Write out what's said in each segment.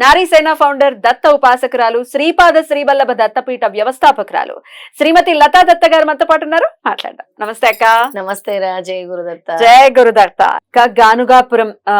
Narisena founder Datta ఉపాసకురాలు శ్రీపాద శ్రీవల్లభ దత్తపీఠ వ్యవస్థాపకురాలు. శ్రీమతి లతా దత్త గారు మనతో పాటు ఉన్నారు. మాట్లాడదాం. నమస్తే అక్క. నమస్తే రా జయ గురుదత్త. జయ గురుదత్త. అక్క గానుగాపురం ఆ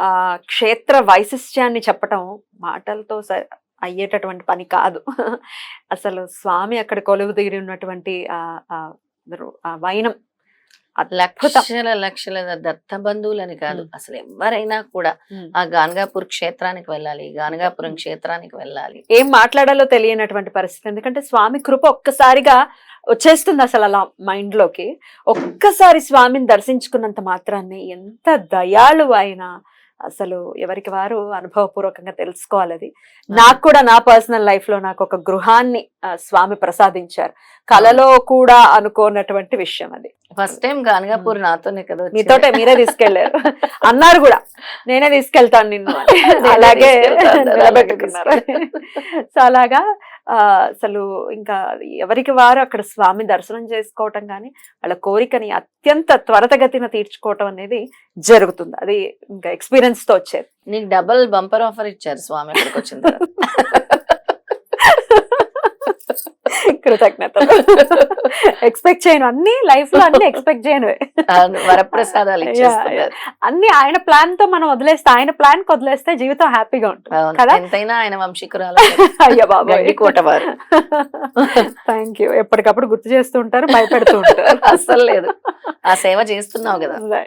ఆ క్షేత్ర వైశిష్ట్యాన్ని చెప్పటం మాటలతో అయ్యేటటువంటి పని కాదు. అసలు స్వామి అక్కడ కొలువు తీరి ఉన్నటువంటి ఆ వైనం లక్షల లక్షల దత్త బంధువులని కాదు. అసలు ఎవరైనా కూడా. ఆ గానగాపూర్ క్షేత్రానికి వెళ్ళాలి గానగాపురం క్షేత్రానికి వెళ్ళాలి ఏం మాట్లాడాలో తెలియనటువంటి పరిస్థితి ఎందుకంటే స్వామి కృప ఒక్కసారిగా వచ్చేస్తుంది అసలు అలా మైండ్లోకి ఒక్కసారి స్వామిని దర్శించుకున్నంత మాత్రాన్ని ఎంత దయాళు ఆయన అసలు ఎవరికి వారు అనుభవపూర్వకంగా తెలుసుకోవాలి అది. నాకు కూడా నా పర్సనల్ లైఫ్లో నాకు ఒక గృహాన్ని స్వామి ప్రసాదించారు. కలలో కూడా అనుకోనటువంటి విషయం అది. ఫస్ట్ టైం గానగాపూర్ నాతోనే కదా. మీతోటే మీరే తీసుకెళ్ళారు అన్నారు కూడా నేనే తీసుకెళ్తాను నిన్ను అలాగే నిలబెట్టుకున్నారు. సో అలాగా అసలు ఇంకా ఎవరికి వారు అక్కడ స్వామి దర్శనం చేసుకోవటం కానీ వాళ్ళ కోరికని అత్యంత త్వరతగతిన తీర్చుకోవటం అనేది జరుగుతుంది. అది ఇంకా ఎక్స్పీరియన్స్తో వచ్చేది. నీకు డబుల్ బంపర్ ఆఫర్ ఇచ్చారు స్వామి అక్కడికి వచ్చిన తర్వాత. కృతజ్ఞతలు. ఎక్స్పెక్ట్ చేయను. అన్ని లైఫ్లో అన్ని ఎక్స్పెక్ట్ చేయను వరప్రసాదాలు అన్ని ఆయన ప్లాన్తో మనం వదిలేస్తే ఆయన ప్లాన్కి వదిలేస్తే జీవితం హ్యాపీగా ఉంటుంది. కదా? ఎంతైనా ఆయన వంశీకురాలు. అయ్యా బాబు గండికోట వారు. థ్యాంక్ యూ ఎప్పటికప్పుడు గుర్తు చేస్తూ ఉంటారు భయపెడుతూ ఉంటారు. అస్సలు లేదు. ఆ సేవ చేస్తున్నావు కదా.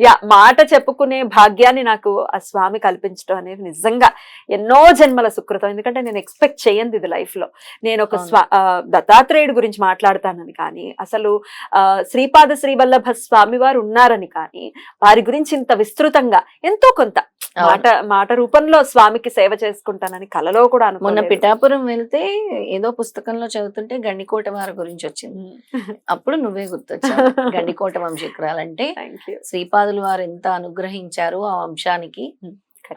యా మాట చెప్పుకునే భాగ్యాన్ని నాకు ఆ స్వామి కల్పించడం అనేది నిజంగా ఎన్నో జన్మల సుకృతం. ఎందుకంటే నేను ఎక్స్పెక్ట్ చేయంది ఇది లైఫ్ లో నేను ఒక. స్వా దత్తాత్రేయుడి గురించి మాట్లాడతానని కానీ అసలు శ్రీపాద శ్రీవల్లభ స్వామి వారు ఉన్నారని కానీ వారి గురించి ఇంత విస్తృతంగా ఎంతో కొంత మాట మాట రూపంలో స్వామికి సేవ చేసుకుంటానని కలలో కూడా మొన్న అనుకున్న పిఠాపురం వెళ్తే ఏదో పుస్తకంలో చదువుతుంటే గండికోట వారి గురించి వచ్చింది. అప్పుడు నువ్వే గుర్తొచ్చావు. గండికోట వంశీకురాలంటే శ్రీపాదులు వారు ఎంత అనుగ్రహించారు ఆ వంశానికి?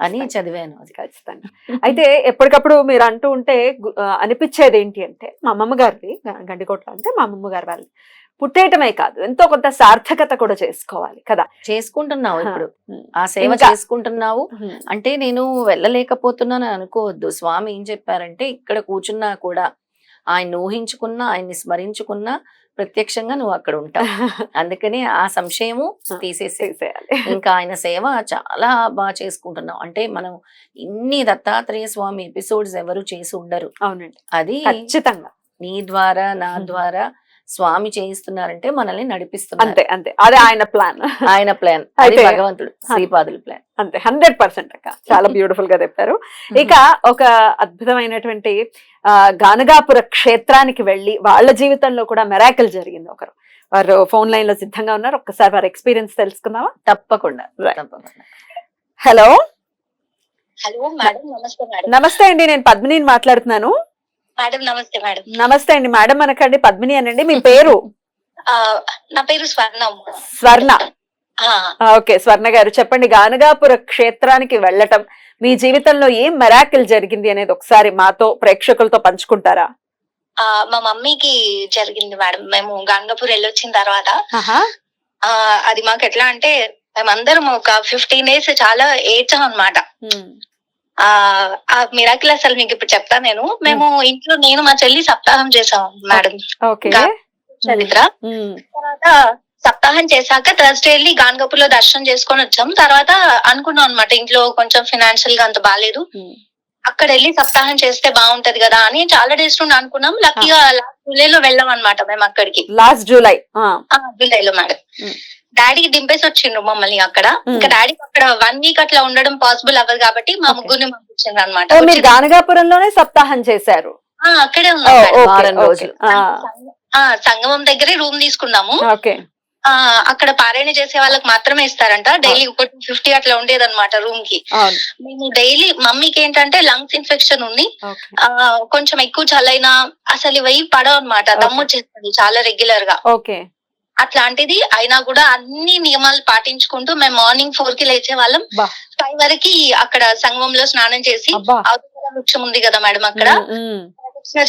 అని చదివాను అది. ఖచ్చితంగా. అయితే ఎప్పటికప్పుడు మీరు అంటూ ఉంటే అనిపించేది ఏంటి అంటే మా అమ్మమ్మ గారిది గ- గండికోట అంటే మా అమ్మమ్మ గారి వాళ్ళది. పుట్టేయటమే కాదు ఎంతో కొంత సార్థకత కూడా చేసుకోవాలి కదా. చేసుకుంటున్నావు ఇప్పుడు. ఆ సేవ చేసుకుంటున్నావు. అంటే నేను వెళ్ళలేకపోతున్నాను అనుకోవద్దు. స్వామి ఏం చెప్పారంటే ఇక్కడ కూర్చున్నా కూడా ఆయన ఊహించుకున్నా ఆయన్ని స్మరించుకున్నా ప్రత్యక్షంగా నువ్వు అక్కడ ఉంటావు. అందుకని ఆ సంశయము తీసేసే చేసేయాలి ఇంకా ఆయన సేవ చాలా బాగా చేసుకుంటున్నాం అంటే మనం ఇన్ని దత్తాత్రేయ స్వామి ఎపిసోడ్స్ ఎవరు చేసి ఉండరు. అవునండి. అది ఖచ్చితంగా. నీ ద్వారా నా. ద్వారా స్వామి చేయిస్తున్నారంటే మనల్ని నడిపిస్తున్నారు. అంతే అంతే. అదే ఆయన ప్లాన్ ఆయన ప్లాన్ అది అయితే- భగవంతుడు శ్రీపాదుల ప్లాన్ అంతే. హండ్రెడ్ పర్సెంట్ అక్క. చాలా బ్యూటిఫుల్గా చెప్పారు. ఇక ఒక అద్భుతమైనటువంటి ఆ, గానగాపుర క్షేత్రానికి వెళ్ళి వాళ్ళ జీవితంలో కూడా మెరాకిల్ జరిగింది ఒకరు. వారు ఫోన్ లైన్లో సిద్ధంగా ఉన్నారు. ఒక్కసారి వారి ఎక్స్పీరియన్స్ తెలుసుకుందామా? తప్పకుండా. హలో హలో మేడం నమస్తే మేడం నమస్తే అండి. నేను పద్మినిని మాట్లాడుతున్నాను. మేడం నమస్తే మేడం. నమస్తే అండి. మేడం అనకండి పద్మిని అనండి. మీ పేరు? ఆ, నా పేరు స్వర్ణం స్వర్ణ. ఓకే. స్వర్ణ గారు చెప్పండి గానగాపుర క్షేత్రానికి వెళ్ళటం మీ జీవితంలో ఏం మెరాకిల్ జరిగింది అనేది ఒకసారి మాతో ప్రేక్షకులతో పంచుకుంటారా? ఆ, మా మమ్మీకి జరిగింది మేడం. మేము గంగపూర్ వెళ్ళొచ్చిన తర్వాత అది మాకు ఎట్లా అంటే మేమందరం ఒక ఫిఫ్టీన్ డేస్ చాలా ఏడ్చాం అనమాట. ఆ మిరాకిల్ అసలు మీకు ఇప్పుడు చెప్తా నేను. మేము ఇంట్లో నేను మా చెల్లి సప్తాహం చేసాం మేడం గా- చరిత్ర. ఉమ్. తర్వాత సప్తాహం చేశాక థర్స్డే వెళ్ళి గాన్గపూర్లో దర్శనం చేసుకొని వచ్చాం తర్వాత అనుకున్నాం అనమాట ఇంట్లో కొంచెం ఫినాన్షియల్గా అంత బాగాలేదు. అక్కడ వెళ్ళి సప్తాహం చేస్తే బాగుంటది కదా అని చాలా డేస్ నుండి అనుకున్నాం. లక్కీగా లాస్ట్ జూలైలో వెళ్ళాం అనమాట మేము అక్కడికి. Last July. ఆ, జూలైలో మేడం Hmm. డాడీకి దింపేసి వచ్చిండ్రు మమ్మల్ని అక్కడ. ఇంకా డాడీకి అక్కడ వన్ వీక్ అట్లా ఉండడం పాసిబుల్ అవ్వదు కాబట్టి మా. ముగ్గురిని పంపించిండ్రు అనమాట మీరు గానగాపురంలోనే సప్తాహం చేశారు? అక్కడే ఉన్నాం సంగమం దగ్గరే రూమ్ తీసుకున్నాము. ఓకే. ఆ అక్కడ పారాయణ చేసే వాళ్ళకి మాత్రమే ఇస్తారంట. డైలీ ఒక ఫిఫ్టీ అట్లా ఉండేదన్నమాట రూమ్కి. అవును. మేము డైలీ మమ్మీకి ఏంటంటే లంగ్స్ ఇన్ఫెక్షన్ ఉంది. కొంచెం ఎక్కువ చల్లైనా అసలు ఇవి పడవు అనమాట. దమ్ము వచ్చేస్తుంది చాలా రెగ్యులర్గా ఓకే. అట్లాంటిది అయినా కూడా అన్ని నియమాలు పాటించుకుంటూ మేము మార్నింగ్ ఫోర్కి లేచే వాళ్ళం. ఫైవ్ వరకు అక్కడ సంగమంలో స్నానం చేసి అవతార వృక్షం ఉంది కదా మేడం అక్కడ.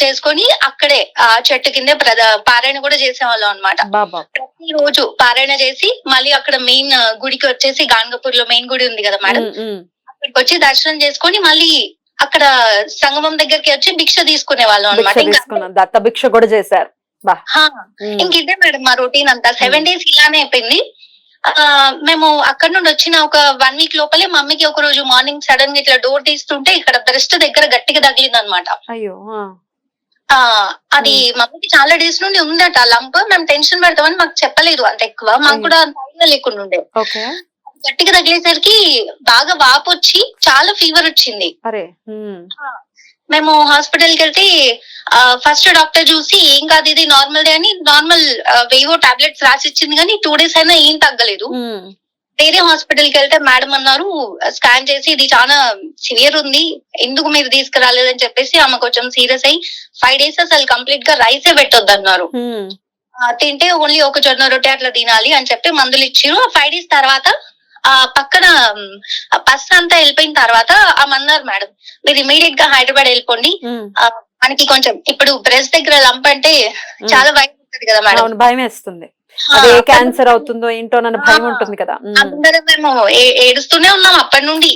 చేసుకొని అక్కడే ఆ చెట్టు కిందే పారాయణ కూడా చేసేవాళ్ళం అన్నమాట. బాబా ప్రతి రోజు పారాయణ చేసి మళ్ళీ అక్కడ మెయిన్ గుడికి వచ్చేసి గాన్గపూర్లో మెయిన్ గుడి ఉంది కదా మేడం. అక్కడికి వచ్చి దర్శనం చేసుకొని మళ్ళీ అక్కడ సంగమం దగ్గరికి వచ్చి భిక్ష తీసుకునే వాళ్ళం అనమాట దత్త భిక్ష కూడా చేశారు. ఇంక ఇదే మేడం మా రొటీన్ అంతా. సెవెన్ డేస్ ఇలానే అయిపోయింది. మేము అక్కడ నుండి వచ్చిన ఒక వన్ వీక్ లోపలే మమ్మీకి ఒక రోజు మార్నింగ్ సడన్గా ఇట్లా డోర్ తీస్తుంటే ఇక్కడ బ్రెస్ట్ దగ్గర గట్టిగా తగిలింది అనమాట అది మమ్మీకి చాలా డేస్ నుండి ఉందట. లంప్ మేము టెన్షన్ పెడతామని మాకు చెప్పలేదు అంత ఎక్కువ. మాకు. కూడా లేకుండా ఉండే. ఓకే. గట్టిగా తగిలేసరికి బాగా వాపు వచ్చి చాలా ఫీవర్ వచ్చింది. మేము హాస్పిటల్కి వెళ్తే ఫస్ట్ డాక్టర్ చూసి ఏం కాదు ఇది నార్మల్ డే అని నార్మల్ వేవో టాబ్లెట్స్ రాసి ఇచ్చింది కానీ టూ డేస్ అయినా ఏం తగ్గలేదు. వేరే హాస్పిటల్కి వెళ్తే మేడం అన్నారు స్కాన్ చేసి ఇది చాలా సివియర్ ఉంది ఎందుకు మీరు తీసుకురాలేదని చెప్పేసి ఆమె కొంచెం సీరియస్ అయ్యి ఫైవ్ డేస్ అసలు కంప్లీట్గా రైసే పెట్టొద్దు అన్నారు తింటే ఓన్లీ ఒక జొన్న రొట్టె అట్లా తినాలి అని చెప్పి మందులు ఇచ్చారు ఫైవ్ డేస్ తర్వాత ఆ పక్కన ఆ పస్ అంతా వెళ్ళిపోయిన తర్వాత ఆమె అన్నారు మేడం మీరు ఇమీడియట్గా హైదరాబాద్ వెళ్ళిపోండి. మనకి కొంచెం ఇప్పుడు బ్రెస్ట్ దగ్గర లంప్ అంటే చాలా భయం ఉంటుంది కదా మేడం భయం వేస్తుంది ఆ, అది క్యాన్సర్ అవుతుందో ఏంటో నన్ను భయం ఆ. ఉంటుంది కదా. అందరం మేము ఏడుస్తూనే ఉన్నాం అప్పటి నుండి.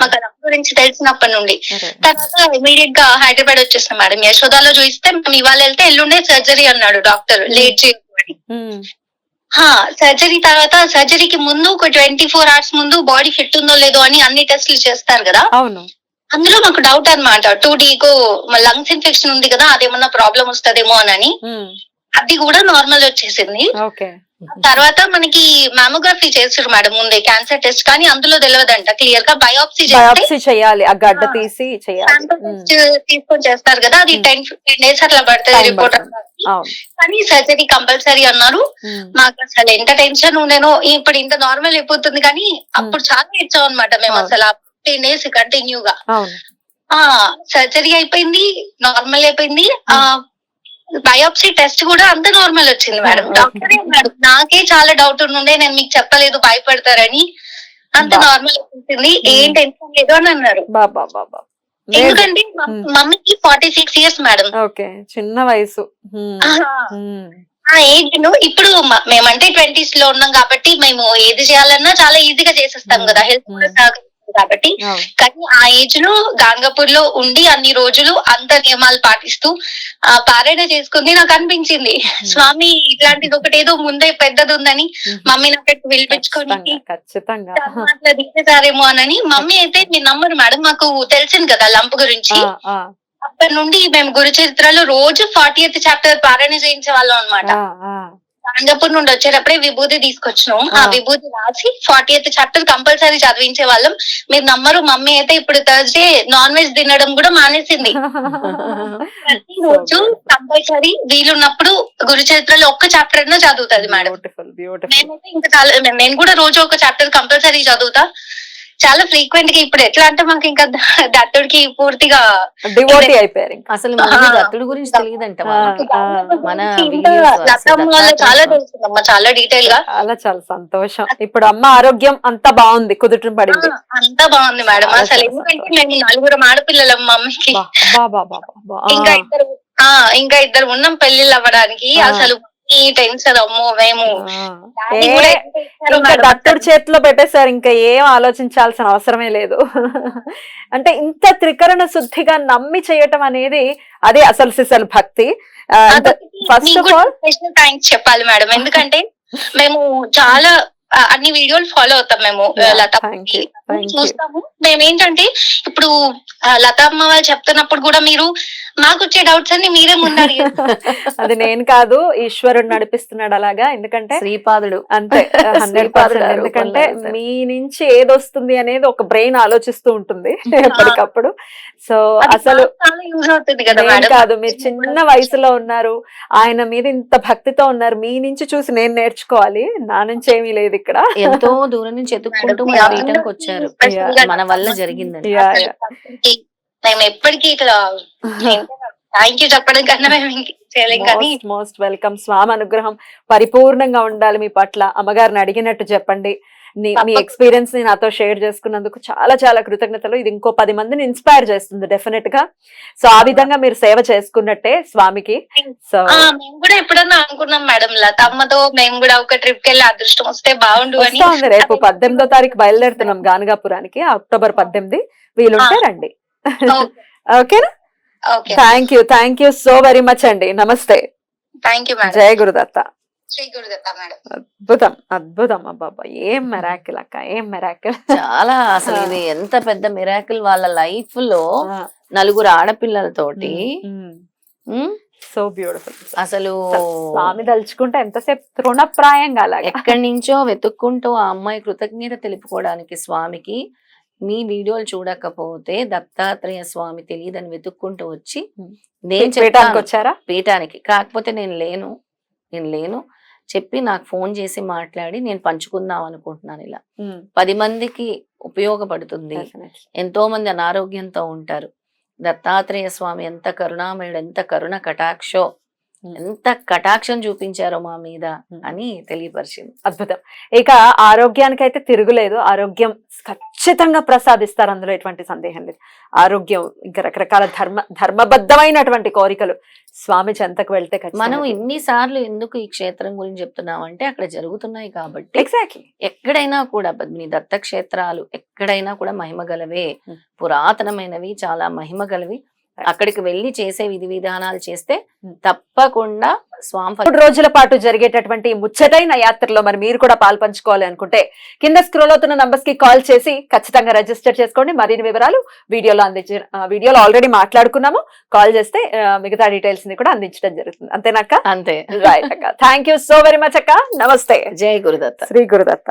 మాకు లంప్ గురించి తెలిసినప్పటి నుండి. తర్వాత ఇమీడియట్గా హైదరాబాద్ వచ్చేస్తాం మేడం యశోదాలో చూస్తే మేము ఇవాళ వెళ్తే ఎల్లుండే సర్జరీ అన్నాడు డాక్టర్ లేట్ చేయమని. సర్జరీ తర్వాత సర్జరీకి ముందు ఒక ట్వంటీ ఫోర్ అవర్స్ ముందు బాడీ ఫిట్ ఉందో లేదో అని అన్ని టెస్టులు చేస్తారు కదా? అవును. అందులో మాకు డౌట్ అన్నమాట. టూ డీకో లంగ్స్ ఇన్ఫెక్షన్ ఉంది కదా అదేమన్నా ప్రాబ్లం వస్తుందేమో అని. అది కూడా నార్మల్ వచ్చేసింది. తర్వాత మనకి మామోగ్రఫీ చేస్తారు మేడం ముందే క్యాన్సర్ టెస్ట్ కానీ అందులో తెలియదంట క్లియర్గా బయోప్సీ బయాప్సీ చేయాలి ఆ గడ్డ. తీసి చేయాలి. తీసుకొని చేస్తారు కదా అది. టెన్ ఫిఫ్టీన్ డేస్ అట్లా పడుతుంది రిపోర్ట్ కానీ సర్జరీ కంపల్సరీ అన్నారు. మాకు అసలు ఎంత టెన్షన్ ఉండేనో ఇప్పుడు ఇంత నార్మల్ అయిపోతుంది కానీ అప్పుడు చాలా ఇచ్చాం అనమాట మేము. అసలు ఫిఫ్టీన్ డేస్ కంటిన్యూగా. సర్జరీ అయిపోయింది నార్మల్ అయిపోయింది. ఆ బయోప్సీ టెస్ట్ కూడా అంత నార్మల్ వచ్చింది మేడం. డాక్టర్ అన్నాడు నాకే చాలా డౌట్ ఉండే నేను మీకు చెప్పలేదు భయపడతారని అంత. నార్మల్ వచ్చింది. ఏం టెన్షన్ లేదు అని అన్నారు. బాబా బాబా ఎందుకంటే. మమ్మీకి forty six years madam. Okay. చిన్న వయసు. ఆ ఏజ్ను ఇప్పుడు మేమంటే ట్వంటీస్లో ఉన్నాం కాబట్టి మేము ఏది చేయాలన్నా చాలా ఈజీగా చేసేస్తాం. కదా. హెల్త్ కూడా కాబట్టి కానీ ఆ ఏజ్లో గాంగపూర్లో ఉండి అన్ని రోజులు అంత నియమాలు పాటిస్తూ ఆ పారాయణ చేసుకుంది నాకు అనిపించింది. స్వామి ఇట్లాంటిది ఒకటి ఏదో ముందే పెద్దది ఉందని. మమ్మీని అక్కడికి పిలిపించుకొని అట్లా తీసేసారేమో అని మమ్మీ అయితే మీరు నమ్మరు మేడం మాకు తెలిసింది కదా లంప్ గురించి. అప్పటి నుండి మేము గురు చరిత్రలో రోజు ఫార్టీ ఎయిత్ చాప్టర్ పారాయణ చేయించే వాళ్ళం అనమాట గాంగపూర్ నుండి వచ్చేటప్పుడే విభూతి తీసుకొచ్చినాం. ఆ. విభూతి రాసి ఫార్టీ ఎయిత్ చాప్టర్ కంపల్సరీ చదివించే వాళ్ళం. మీరు నమ్మరు మమ్మీ అయితే ఇప్పుడు థర్స్డే నాన్ వెజ్ తినడం కూడా మానేసింది. ప్రతి రోజు కంపల్సరీ వీలున్నప్పుడు గురు చరిత్రలో ఒక్క చాప్టర్ అయినా చదువుతుంది మేడం. నేనైతే ఇంకా నేను కూడా రోజు ఒక చాప్టర్ కంపల్సరీ చదువుతా. చాలా ఫ్రీక్వెంట్గా ఇప్పుడు ఎట్లా అంటే మాకు ఇంకా దత్తుడికి పూర్తిగా డివోటీ అయిపోయారు అసలు ముందు దత్తుడి గురించి తెలియదంట. మన చాలా. తెలుస్తుందమ్మా చాలా డీటెయిల్గా. చాలా చాలా సంతోషం. ఇప్పుడు అమ్మ ఆరోగ్యం అంతా బాగుంది కుదుట పడింది. అంతా బాగుంది మేడం. అసలు ఎందుకంటే మేము నలుగురు ఆడపిల్లలం మా అమ్మకి. ఇంకా ఇద్దరు ఆ ఇంకా ఇద్దరు ఉన్నాం పెళ్ళిళ్ళు అవ్వడానికి. అసలు టెన్షన్ అమ్మో మేము ఇంకా దత్తుడి చేతిలో పెట్టేశారు ఇంకా ఏం ఆలోచించాల్సిన అవసరమే లేదు. అంటే ఇంత త్రికరణ శుద్ధిగా నమ్మి చేయటం అనేది అదే అసలు సిసలు భక్తి. ఫస్ట్ ఆఫ్ ఆల్ థ్యాంక్స్ చెప్పాలి మేడం. ఎందుకంటే మేము చాలా అన్ని వీడియోలు ఫాలో అవుతాం మేము లత చూస్తాము. మేమేంటంటే ఇప్పుడు ఆ, లతా అమ్మ వాళ్ళు చెప్తున్నప్పుడు కూడా మీరు మాకు వచ్చే డౌట్స్ అన్ని మీరే అడిగారు. అది నేను కాదు ఈశ్వరుడు నడిపిస్తున్నాడు అలాగా? ఎందుకంటే శ్రీపాదుడు. అంతే హండ్రెడ్ ఎందుకంటే. మీ నుంచి ఏది వస్తుంది అనేది ఒక బ్రెయిన్ ఆలోచిస్తూ ఉంటుంది ఎప్పటికప్పుడు. సో అసలు కదా నేను మేడం? కాదు మీరు చిన్న వయసులో ఉన్నారు ఆయన మీద ఇంత భక్తితో ఉన్నారు మీ నుంచి చూసి నేను నేర్చుకోవాలి నా నుంచి ఏమీ లేదు ఇక్కడ. ఎంతో దూరం నుంచి మన పీఠంకి వచ్చారు గా మన వల్ల జరిగిందని. మేము ఎప్పటికీ ఇట్లా థ్యాంక్ యూ చెప్పడం కన్నా మేము మోస్ట్ మోస్ట్ వెల్కమ్ స్వామి అనుగ్రహం పరిపూర్ణంగా ఉండాలి మీ పట్ల. అమ్మగారిని అడిగినట్టు చెప్పండి. మీ. ఎక్స్పీరియన్స్ని నాతో షేర్ చేసుకున్నందుకు చాలా చాలా కృతజ్ఞతలు. ఇది ఇంకో పది మందిని ఇన్స్పైర్ చేస్తుంది డెఫినెట్గా. సో ఆ విధంగా మీరు సేవ చేసుకున్నట్టే స్వామికి. సో మేము కూడా ఎప్పుడన్నా అనుకున్నాం మేడం లత అమ్మతో మేము కూడా ఒక ట్రిప్కి వెళ్ళి అదృష్టం వస్తే బాగుండు అని. రేపు పద్దెనిమిదో తారీఖు బయలుదేరుతున్నాం గానగాపురానికి. అక్టోబర్ పద్దెనిమిది. వీలుంటే రండి. ఓకేనా? Okay thank you thank you so very much అండి. నమస్తే. థ్యాంక్ యూ జయ గురుదత్త. అద్భుతం అద్భుతం అబ్బాబ్బా. ఏం మెరాకిల్ అక్క ఏం మెరాకిల్ చాలా అసలు ఇది ఎంత పెద్ద మిరాకిల్ వాళ్ళ లైఫ్లో నలుగురు ఆడపిల్లలతోటి. సో బ్యూటిఫుల్ అసలు స్వామి తలుచుకుంటే ఎంతసేపు తృణప్రాయంగా అలాగా. ఎక్కడి నుంచో వెతుక్కుంటూ ఆ అమ్మాయి కృతజ్ఞత తెలుపుకోవడానికి స్వామికి మీ వీడియోలు చూడకపోతే దత్తాత్రేయ స్వామి తెలియదని వెతుక్కుంటూ వచ్చి. నేను పీఠానికి చెప్తాను. వచ్చారా? పీఠానికి. కాకపోతే నేను లేను. నేను లేను. చెప్పి నాకు ఫోన్ చేసి మాట్లాడి నేను పంచుకుందాం అనుకుంటున్నాను ఇలా. పది మందికి ఉపయోగపడుతుంది. ఎంతో మంది అనారోగ్యంతో ఉంటారు. దత్తాత్రేయ స్వామి ఎంత కరుణామయుడు ఎంత కరుణ కటాక్షో. ఎంత కటాక్షం చూపించారో మా మీద. అని తెలియపరిచింది. అద్భుతం. ఇక ఆరోగ్యానికైతే తిరుగులేదు. ఆరోగ్యం ఖచ్చితంగా ప్రసాదిస్తారు అందులో ఎటువంటి సందేహం లేదు. ఆరోగ్యం ఇంకా రకరకాల ధర్మ ధర్మబద్ధమైనటువంటి కోరికలు స్వామి చెంతకు వెళ్తే మనం ఇన్నిసార్లు ఎందుకు ఈ క్షేత్రం గురించి చెప్తున్నామంటే అక్కడ జరుగుతున్నాయి కాబట్టి ఎగ్జాక్ట్లీ ఎక్కడైనా కూడా పద్మిని దత్త క్షేత్రాలు ఎక్కడైనా కూడా మహిమ గలవే. Hmm. పురాతనమైనవి చాలా మహిమ గలవి. అక్కడికి వెళ్ళి చేసే విధి విధానాలు చేస్తే Hmm. తప్పకుండా స్వామి మూడు రోజుల పాటు జరిగేటటువంటి ముచ్చటైన యాత్రలో మరి మీరు కూడా పాల్పంచుకోవాలి అనుకుంటే కింద స్క్రోల్ అవుతున్న నంబర్స్కి కాల్ చేసి ఖచ్చితంగా రిజిస్టర్ చేసుకోండి. మరిన్ని వివరాలు వీడియోలో అందించ వీడియోలో ఆల్రెడీ మాట్లాడుకున్నాము. కాల్ చేస్తే మిగతా డీటెయిల్స్ని కూడా అందించడం జరుగుతుంది. అంతేనక్క అంతే. రైట్ అక్క. Thank you so very much అక్క. నమస్తే. జై గురుదత్త. శ్రీ గురుదత్త.